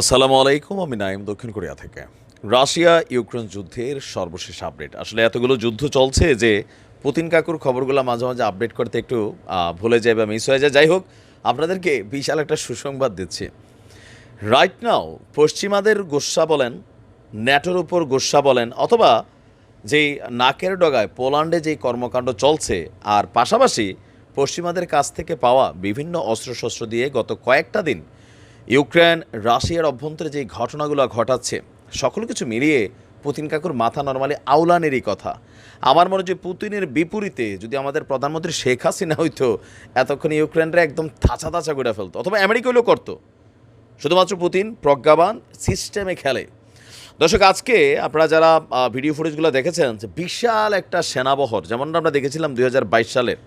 আসসালামু আলাইকুম, আমি নাইম দক্ষিণ কোরিয়া থেকে। রাশিয়া ইউক্রেন যুদ্ধের সর্বশেষ আপডেট। আসলে এতগুলো যুদ্ধ চলছে যে পুতিন কাকুর খবরগুলো মাঝে মাঝে আপডেট করতে একটু ভুলে যায় বা মিস হয়ে যায়। যাই হোক, আপনাদেরকে বিশাল একটা সুসংবাদ দিচ্ছি। রাইট নাও পশ্চিমাদের গোস্সা বলেন, ন্যাটোর উপর গোস্সা বলেন, অথবা যেই নাকের ডগায় পোল্যান্ডে যেই কর্মকাণ্ড চলছে, আর পাশাপাশি পশ্চিমাদের কাছ থেকে পাওয়া বিভিন্ন অস্ত্রশস্ত্র দিয়ে গত কয়েকটা দিন ইউক্রেন, রাশিয়ার অভ্যন্তরে যে ঘটনাগুলো ঘটাচ্ছে, সকল কিছু মিলিয়ে পুতিন কাকুর মাথা নর্মালি আউলানেরই কথা। আমার মনে হয় পুতিনের বিপরীতে যদি আমাদের প্রধানমন্ত্রী শেখ হাসিনা হইতো, এতক্ষণ ইউক্রেনরা একদম থাচা থাচা করে ফেলতো। অথবা আমেরিকা হইলেও করতো। শুধুমাত্র পুতিন প্রজ্ঞাবান সিস্টেমে খেলে। দর্শক, আজকে আপনারা যারা ভিডিও ফুটেজগুলো দেখেছেন, যে বিশাল একটা সেনাবহর, যেমনটা আমরা দেখেছিলাম দু হাজার বাইশ সালের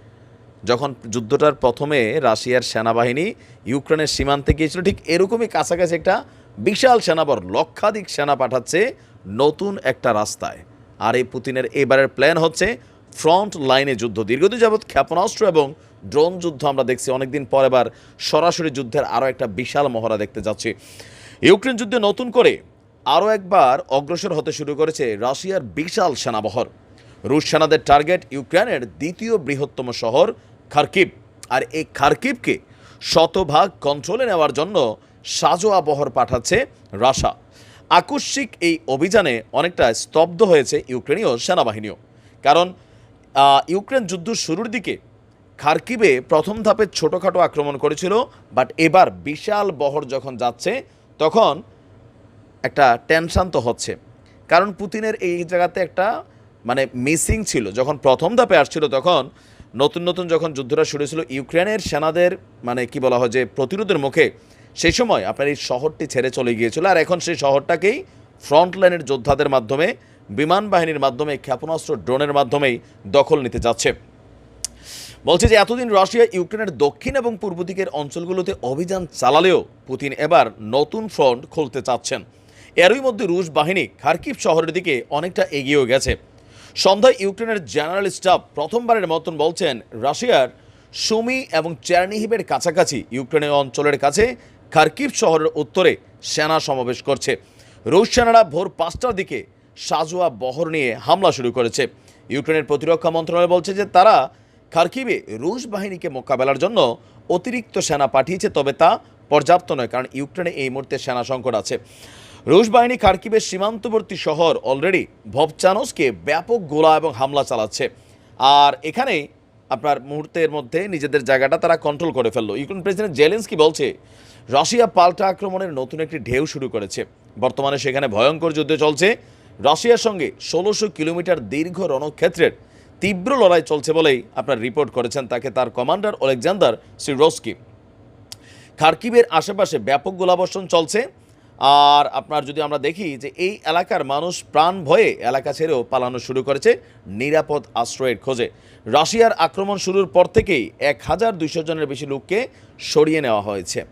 যখন যুদ্ধটার প্রথমে রাশিয়ার সেনাবাহিনী ইউক্রেনের সীমান্তে গিয়েছিল, ঠিক এরকমই কাছাকাছি একটা বিশাল সেনাবর, লক্ষাধিক সেনা পাঠাচ্ছে নতুন একটা রাস্তায়। আর এই পুতিনের এবারের প্ল্যান হচ্ছে ফ্রন্ট লাইনে যুদ্ধ। দীর্ঘদিন যাবৎ ক্ষেপণাস্ত্র এবং ড্রোন যুদ্ধ আমরা দেখছি। অনেকদিন পর এবার সরাসরি যুদ্ধের আরও একটা বিশাল মহড়া দেখতে যাচ্ছি। ইউক্রেন যুদ্ধে নতুন করে আরও একবার অগ্রসর হতে শুরু করেছে রাশিয়ার বিশাল সেনাবহর। রুশ সেনাদের টার্গেট ইউক্রেনের দ্বিতীয় বৃহত্তম শহর খার্কিব আর এই খার্কিবকে শতভাগ কন্ট্রোলে নেওয়ার জন্য সাজোয়া বহর পাঠাচ্ছে রাশা। আকস্মিক এই অভিযানে অনেকটা স্তব্ধ হয়েছে ইউক্রেনীয় সেনাবাহিনীও। কারণ ইউক্রেন যুদ্ধ শুরুর দিকে খার্কিবে প্রথম ধাপে ছোটোখাটো আক্রমণ করেছিল বাট এবার বিশাল বহর যখন যাচ্ছে, তখন একটা টেনশন তো হচ্ছে। কারণ পুতিনের এই জায়গাতে একটা মানে মিসিং ছিল। যখন প্রথম ধাপে আসছিল তখন নতুন নতুন যখন যুদ্ধটা শুরু ছিল ইউক্রেনের সেনাদের মানে কি বলা হয় যে প্রতিরোধের মুখে সেই সময় আপনার এই শহরটি ছেড়ে চলে গিয়েছিল। আর এখন সেই শহরটাকেই ফ্রন্ট লাইনের যোদ্ধাদের মাধ্যমে, বিমান বাহিনীর মাধ্যমে, ক্ষেপণাস্ত্র, ড্রোনের মাধ্যমেই দখল নিতে যাচ্ছে। বলছে যে এতদিন রাশিয়া ইউক্রেনের দক্ষিণ এবং পূর্ব দিকের অঞ্চলগুলোতে অভিযান চালালেও পুতিন এবার নতুন ফ্রন্ট খুলতে চাচ্ছেন। এরই মধ্যে রুশ বাহিনী খার্কিভ শহরের দিকে অনেকটা এগিয়েও গেছে। সন্ধ্যায় ইউক্রেনের জেনারেল স্টাফ প্রথমবারের মতন বলছেন, রাশিয়ার সুমি এবং চেরনিহিবের কাছাকাছি ইউক্রেনের অঞ্চলের কাছে খার্কিভ শহরের উত্তরে সেনা সমাবেশ করছে। রুশ সেনারা ভোর পাঁচটার দিকে সাজোয়া বহর নিয়ে হামলা শুরু করেছে। ইউক্রেনের প্রতিরক্ষা মন্ত্রণালয় বলছে যে তারা খার্কিবে রুশ বাহিনীকে মোকাবেলার জন্য অতিরিক্ত সেনা পাঠিয়েছে, তবে তা পর্যাপ্ত নয়, কারণ ইউক্রেনে এই মুহূর্তে সেনা সংকট আছে। রুশ বাহিনী খার্কিবের সীমান্তবর্তী শহর অলরেডি ভবচানসকে ব্যাপক গোলা এবং হামলা চালাচ্ছে। আর এখানে আপনার মুহূর্তের মধ্যে নিজেদের জায়গাটা তারা কন্ট্রোল করে ফেলল। ইউক্রেন প্রেসিডেন্ট জেলেন্সকি বলছে, রাশিয়া পাল্টা আক্রমণের নতুন একটি ঢেউ শুরু করেছে। বর্তমানে সেখানে ভয়ঙ্কর যুদ্ধ চলছে। রাশিয়ার সঙ্গে ষোলোশো কিলোমিটার দীর্ঘ রণক্ষেত্রের তীব্র লড়াই চলছে বলেই আপনার রিপোর্ট করেছেন তাকে তার কমান্ডার ওলেকজান্ডার সিরোস্কি খার্কিবের আশেপাশে ব্যাপক গোলাবর্ষণ চলছে। আর আপনার যদি আমরা দেখি যে এই এলাকার মানুষ প্রাণ ভয়ে এলাকা ছেড়েও পালানো শুরু করেছে নিরাপদ আশ্রয়ের খোঁজে। রাশিয়ার আক্রমণ শুরুর পর থেকেই এক হাজার দুইশো জনের বেশি লোককে সরিয়ে নেওয়া হয়েছে।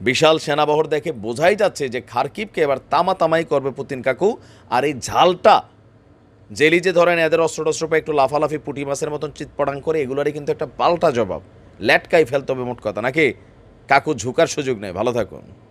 বিশাল সেনাবহর দেখে বোঝাই যাচ্ছে যে খার্কিবকে এবার তামা তামাই করবে পুতিন কাকু। আর এই ঝালটা জেলি যে ধরেন এদের অস্ত্র টস্ত্র একটু লাফালাফি, পুঁটি মাছের মতন চিৎপটাং করে, এগুলোরই কিন্তু একটা পাল্টা জবাব। ল্যাটকাই ফেলতে হবে মোট কথা। নাকি কাকু ঝুকার সুযোগ নেই। ভালো থাকুন।